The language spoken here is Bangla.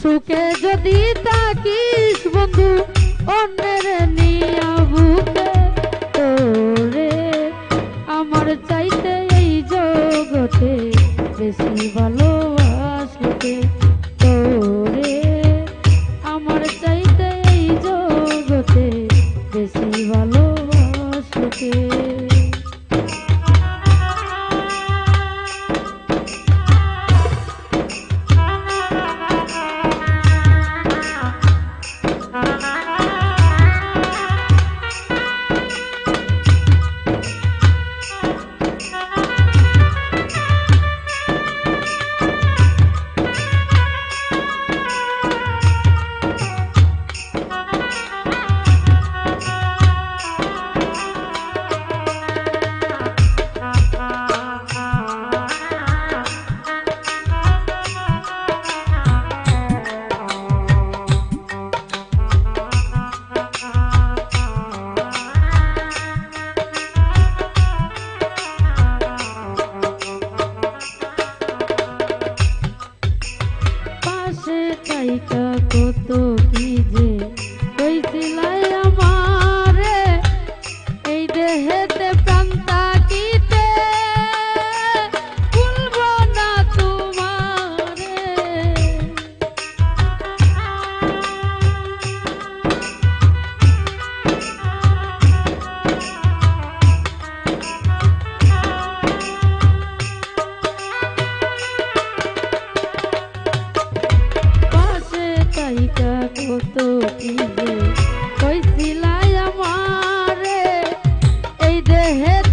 সুখে যদি তাকিস বন্ধু অন্যের নিয়া head